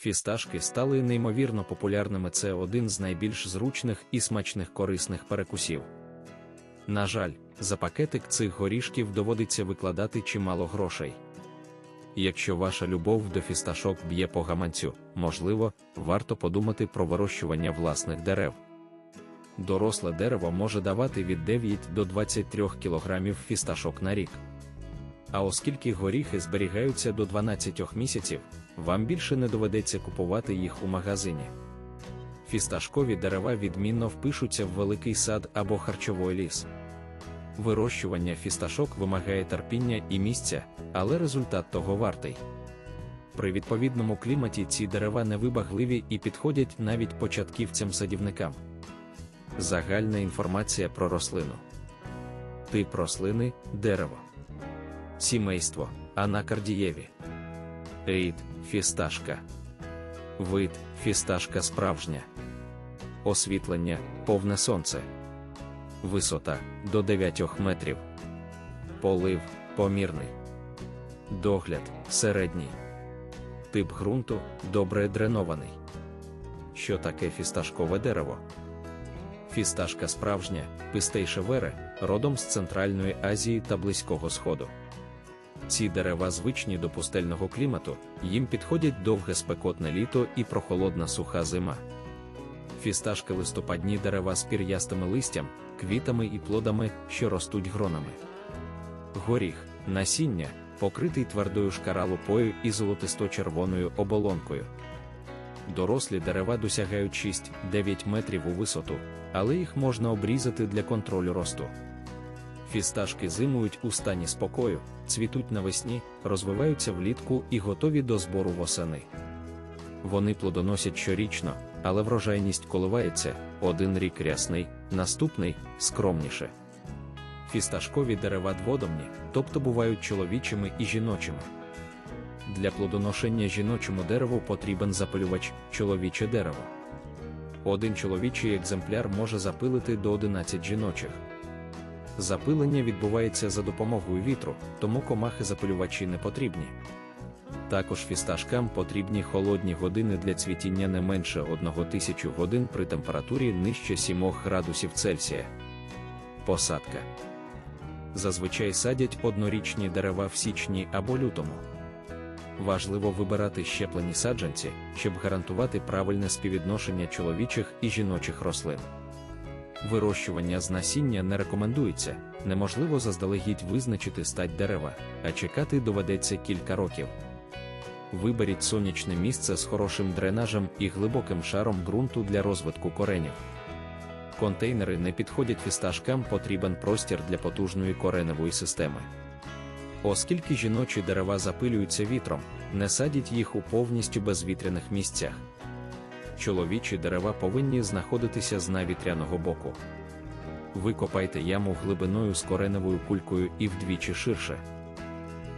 Фісташки стали неймовірно популярними. Це один з найбільш зручних і смачних корисних перекусів. На жаль, за пакетик цих горішків доводиться викладати чимало грошей. Якщо ваша любов до фісташок б'є по гаманцю, можливо, варто подумати про вирощування власних дерев. Доросле дерево може давати від 9 до 23 кг фісташок на рік. А оскільки горіхи зберігаються до 12 місяців, вам більше не доведеться купувати їх у магазині. Фісташкові дерева відмінно впишуться в великий сад або харчовий ліс. Вирощування фісташок вимагає терпіння і місця, але результат того вартий. При відповідному кліматі ці дерева невибагливі і підходять навіть початківцям-садівникам. Загальна інформація про рослину. Тип рослини дерево. Сімейство анакардієві. Рід фісташка. Вид фісташка справжня. Освітлення повне сонце. Висота до 9 метрів. Полив помірний. Догляд середній. Тип ґрунту добре дренований. Що таке фісташкове дерево? Фісташка справжня, пистейшевере, родом з Центральної Азії та Близького Сходу. Ці дерева звичні до пустельного клімату, їм підходять довге спекотне літо і прохолодна суха зима. Фісташки листопадні дерева з пір'ястими листям, квітами і плодами, що ростуть гронами. Горіх, насіння, покритий твердою шкаралупою і золотисто-червоною оболонкою. Дорослі дерева досягають 6-9 метрів у висоту, але їх можна обрізати для контролю росту. Фісташки зимують у стані спокою, цвітуть навесні, розвиваються влітку і готові до збору восени. Вони плодоносять щорічно, але врожайність коливається один рік рясний, наступний скромніше. Фісташкові дерева дводомні, тобто бувають чоловічими і жіночими. Для плодоношення жіночому дереву потрібен запилювач чоловіче дерево. Один чоловічий екземпляр може запилити до 11 жіночих. Запилення відбувається за допомогою вітру, тому комахи запилювачі не потрібні. Також фісташкам потрібні холодні години для цвітіння не менше 1000 годин при температурі нижче 7 градусів Цельсія. Посадка зазвичай садять однорічні дерева в січні або лютому. Важливо вибирати щеплені саджанці, щоб гарантувати правильне співвідношення чоловічих і жіночих рослин. Вирощування з насіння не рекомендується, неможливо заздалегідь визначити стать дерева, а чекати доведеться кілька років. Виберіть сонячне місце з хорошим дренажем і глибоким шаром ґрунту для розвитку коренів. Контейнери не підходять фісташкам, потрібен простір для потужної кореневої системи. Оскільки жіночі дерева запилюються вітром, не садіть їх у повністю безвітряних місцях. Чоловічі дерева повинні знаходитися з навітряного боку. Викопайте яму глибиною з кореневою кулькою і вдвічі ширше.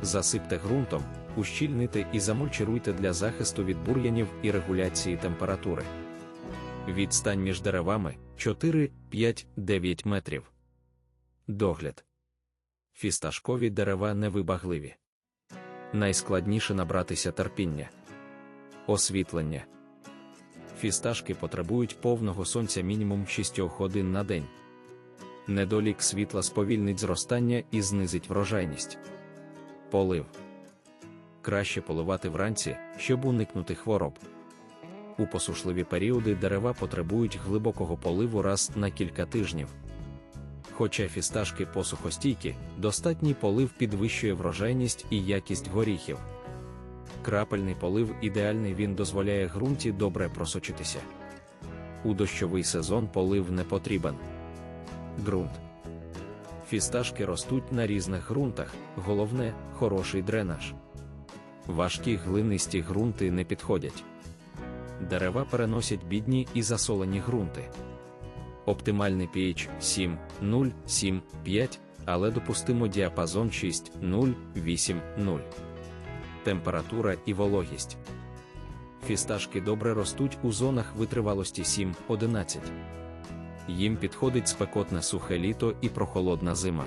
Засипте ґрунтом, ущільните і замульчируйте для захисту від бур'янів і регуляції температури. Відстань між деревами 4, 5, 9 метрів. Догляд. Фісташкові дерева невибагливі. Найскладніше набратися терпіння. Освітлення. Фісташки потребують повного сонця мінімум 6 годин на день. Недолік світла сповільнить зростання і знизить врожайність. Полив. Краще поливати вранці, щоб уникнути хвороб. У посушливі періоди дерева потребують глибокого поливу раз на кілька тижнів. Хоча фісташки посухостійкі, достатній полив підвищує врожайність і якість горіхів. Крапельний полив ідеальний він дозволяє ґрунті добре просочитися. У дощовий сезон полив не потрібен. Ґрунт. Фісташки ростуть на різних ґрунтах, головне хороший дренаж. Важкі глинисті ґрунти не підходять. Дерева переносять бідні і засолені ґрунти. Оптимальний pH 7, 0, 7, 5, але допустимо діапазон 6, 0, 8, 0. Температура і вологість. Фісташки добре ростуть у зонах витривалості 7-11. Їм підходить спекотне сухе літо і прохолодна зима.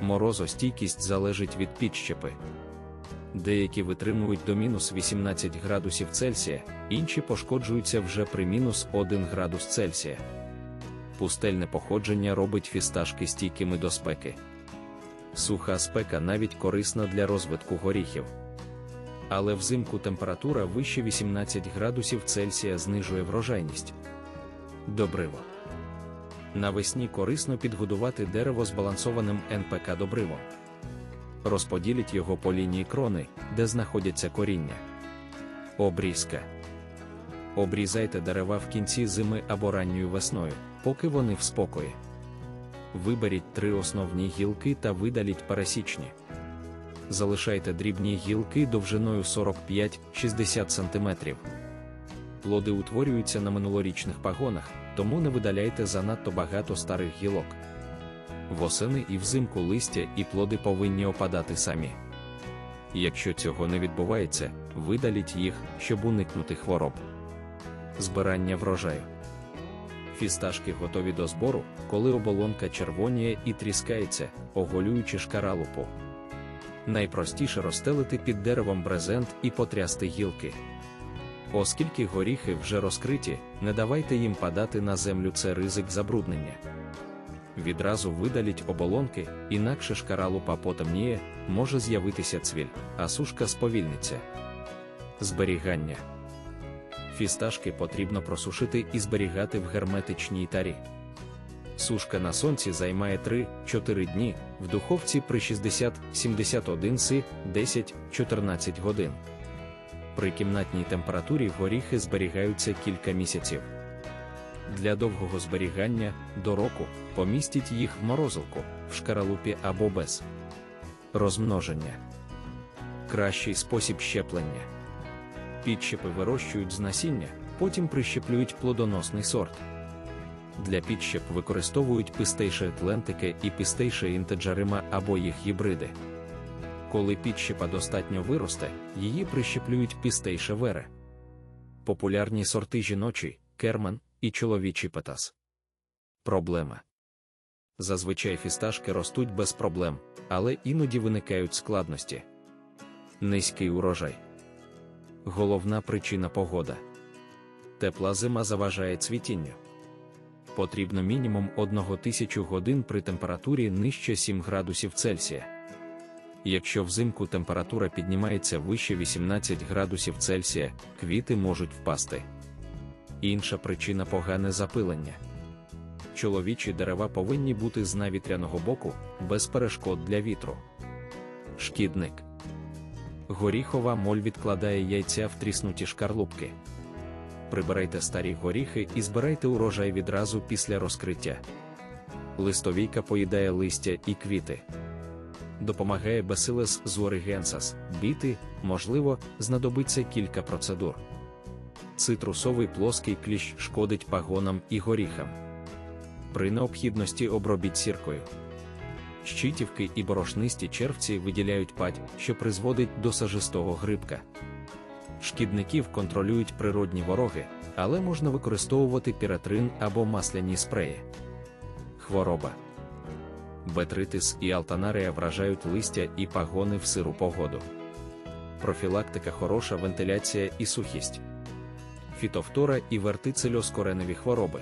Морозостійкість залежить від підщепи. Деякі витримують до мінус 18 градусів Цельсія, інші пошкоджуються вже при мінус 1 градус Цельсія. Пустельне походження робить фісташки стійкими до спеки. Суха спека навіть корисна для розвитку горіхів. Але взимку температура вище 18 градусів Цельсія знижує врожайність. Добриво. Навесні корисно підгодувати дерево збалансованим НПК добривом. Розподіліть його по лінії крони, де знаходяться коріння. Обрізка. Обрізайте дерева в кінці зими або ранньою весною, поки вони в спокої. Виберіть три основні гілки та видаліть пересічні. Залишайте дрібні гілки довжиною 45-60 см. Плоди утворюються на минулорічних пагонах, тому не видаляйте занадто багато старих гілок. Восени і взимку листя і плоди повинні опадати самі. Якщо цього не відбувається, видаліть їх, щоб уникнути хвороб. Збирання врожаю. Фісташки готові до збору, коли оболонка червоніє і тріскається, оголюючи шкаралупу. Найпростіше розстелити під деревом брезент і потрясти гілки. Оскільки горіхи вже розкриті, не давайте їм падати на землю це ризик забруднення. Відразу видаліть оболонки, інакше шкаралупа потемніє, може з'явитися цвіль, а сушка сповільниться. Зберігання фісташки потрібно просушити і зберігати в герметичній тарі. Сушка на сонці займає 3-4 дні, в духовці при 60-71 си 10-14 годин. При кімнатній температурі горіхи зберігаються кілька місяців. Для довгого зберігання до року помістіть їх в морозилку, в шкаралупі або без розмноження. Кращий спосіб щеплення. Підщепи вирощують з насіння, потім прищеплюють плодоносний сорт. Для підщеп використовують пистейше атлантики і пистейше інтеджарима або їх гібриди. Коли підщепа достатньо виросте, її прищеплюють пістейше вере. Популярні сорти жіночі, керман і чоловічий петас. Проблема. Зазвичай фісташки ростуть без проблем, але іноді виникають складності. Низький урожай. Головна причина погода. Тепла зима заважає цвітінню. Потрібно мінімум 1000 годин при температурі нижче 7 градусів Цельсія. Якщо взимку температура піднімається вище 18 градусів Цельсія, квіти можуть впасти. Інша причина погане запилення. Чоловічі дерева повинні бути з навітряного боку, без перешкод для вітру. Шкідник. Горіхова моль відкладає яйця в тріснуті шкарлупки. Прибирайте старі горіхи і збирайте урожай відразу після розкриття. Листовійка поїдає листя і квіти. Допомагає Bacillus zuorigensas, біти, можливо, знадобиться кілька процедур. Цитрусовий плоский кліщ шкодить пагонам і горіхам. При необхідності обробіть сіркою. Щитівки і борошнисті червці виділяють падь, що призводить до сажистого грибка. Шкідників контролюють природні вороги, але можна використовувати піратрин або масляні спреї. Хвороба. Бетритис і алтанарія вражають листя і пагони в сиру погоду. Профілактика хороша вентиляція і сухість. Фітофтора і вертицельоз кореневі хвороби.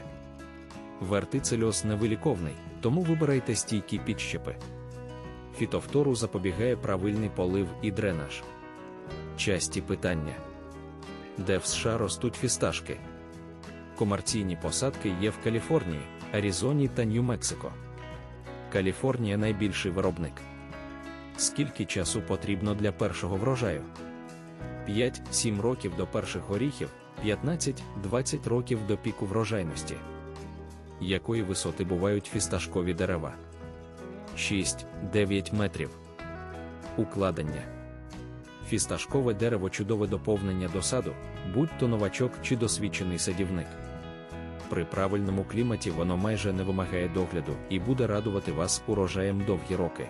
Вертицельоз невиліковний, тому вибирайте стійкі підщепи. Фітофтору запобігає правильний полив і дренаж. Часті питання. Де в США ростуть фісташки? Комерційні посадки є в Каліфорнії, Аризоні та Нью-Мексико. Каліфорнія найбільший виробник. Скільки часу потрібно для першого врожаю? 5-7 років до перших горіхів, 15-20 років до піку врожайності. Якої висоти бувають фісташкові дерева? 6-9 метрів. Укладення. Фісташкове дерево чудове доповнення до саду, будь-то новачок чи досвідчений садівник. При правильному кліматі воно майже не вимагає догляду і буде радувати вас урожаєм довгі роки.